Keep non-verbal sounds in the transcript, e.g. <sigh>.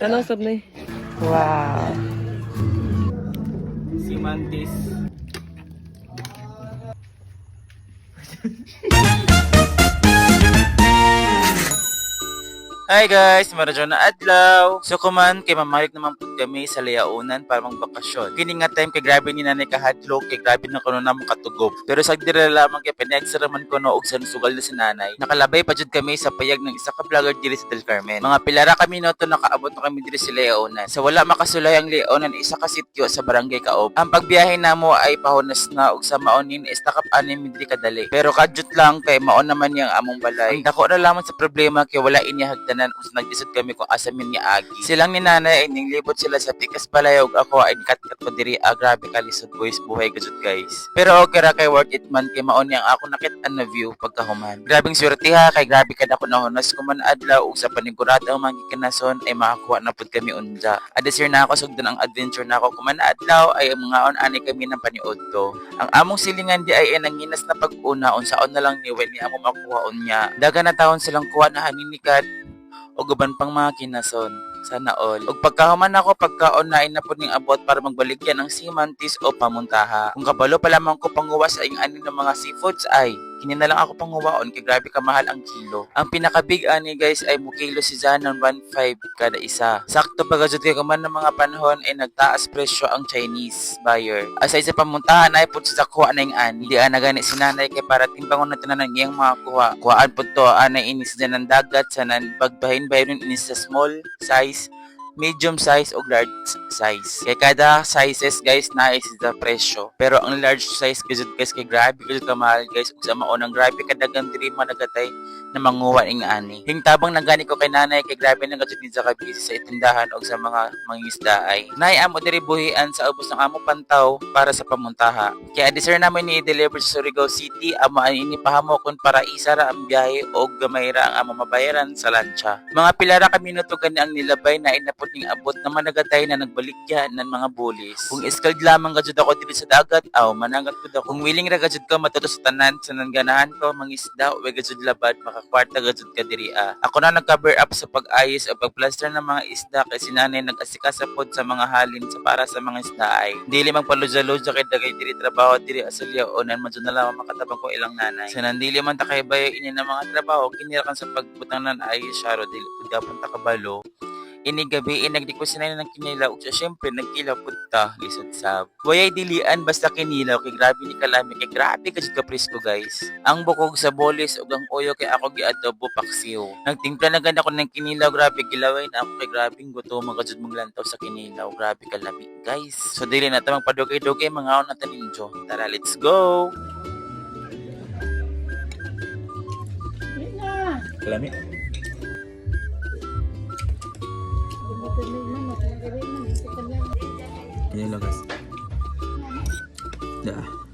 Tanong sab ni. Wow. Si Mantis. <laughs> Hi guys, maradyo na adlaw. So kuman kay mamalik naman po kami sa layaunan para magbakasyon. Kini nga time kay grabe ni nanay kahadlok, kay grabe na kuno na makatugog. Pero sa dira lamang kay pinagsaraman ko no og sa sugal na si nanay. Nakalabay pa jud kami sa payag ng isa ka vlogger diri sa Del Carmen. Mga pilara kami no to nakaabot na kami diri sa layaunan. Sa wala makasulay ang layaunan isa ka sityo sa barangay Kaob. Ang pagbiyahe namo ay pahunas na og sa maonin is takap anim diri kadali. Pero kadyot lang kay maon naman yang among balay. Ang dako na lamang sa problema kay wala inya hagdanan us nagdisod kami kung asa min ni Agi. Silang ni nanay ay ninglibot sila sa tikas balay og ako ay kat-kat pa diri. Ah, grabe ka lisod boys buhay gajud guys. Pero okay ra kay worth it man kay maon yang ako nakit-an na view pagkahuman. Grabing swerte ha kay grabe ka dako nahunas ko man adlaw ug sa panigurado ang mga gikanason ay makakuha na pud kami unja. Adesir na ako sugdan ang adventure na ako kuman adlaw ay mga on ani kami ng paniudto. Ang among silingan di ay nanginas na pag-una unsaon na lang ni when ni amo makuha unya. Daga na taon silang kuha na haninikat o guban pang mga kinason. Sana all. Og pagkahuman ako, pagkaon na na po ning abot para magbaligyan ng simantis o pamuntaha. Kung kabalo pa lamang ko panguwa sa ing ani ng mga seafoods ay kini na lang ako panguwaon kay grabe ka mahal ang kilo. Ang pinaka big ani guys ay mo kilo si Zan ng 1.5 kada isa. Sakto pagkajud kay kuman ng mga panahon ay nagtaas presyo ang Chinese buyer. Asay sa pamuntahan ay pud sa kuha na yung ani. Di ana gani si nanay kay para timbangon na tanan ng iyang mga kuha. Kuhaan pud to anay inis dyan ng dagat sa nan pagbahin bayon inis sa small size medium size o large size. Kay kada sizes guys na is the presyo. Pero ang large size guys guys kay grabe guys ka mahal guys ug sa maunang grabe kadagang diri managatay na manguha ing ani. Hingtabang nagani ko kay nanay kay grabe na gadto sa kabisi sa itindahan o sa mga mangisda ay. Nay amo diri buhian sa ubos ng amo pantaw para sa pamuntaha. Kaya deser namin ni deliver sa Surigao City amo ay inipahamo kon para isa ra ang biyahe o gamay ra ang amo mabayaran sa lancha. Mga pilara kami nutugan ang nilabay na inapod ning abot na managatay na nagbaligya ng mga bulis. Kung iskald lamang gajud ako diri sa dagat, aw managat pud ako. Kung willing ra gajud ka matuto sa tanan sa nangganahan ko mangisda o gajud labad makakwarta gajud ka diri ah. Ako na nag-cover up sa pag-ayos o pagplaster ng mga isda kay si nanay nag-asikasa pod sa mga halin sa para sa mga isda ay. Dili man paluja-luja kay dagay diri trabaho diri asalya o nan man na lang makatabang ko ilang nanay. Sa nandili man ta kay bayo ini ng mga trabaho kinira kan sa pagbutang nan ay syaro dili pud gapon ta kabalo ini gabi inagdi ko sinay ng kinilaw. So syempre nagkilaw punta lisod sa Wayay dilian basta kinilaw. Kay grabe ni kalami. Kay grabe ka ka presko guys. Ang bukog sa bolis ug ang oyo kay ako giadobo paksiw. Nagtimpla na ganda ko ng kinilaw. Grabe gilaway na ako kay grabe gutom. Mga jud mong lantaw sa kinilaw. Grabe kalami. Guys so dili na ta magpadugay-dugay mga on natin ninjo. Tara let's go! Kalami. Ini guys. Dah.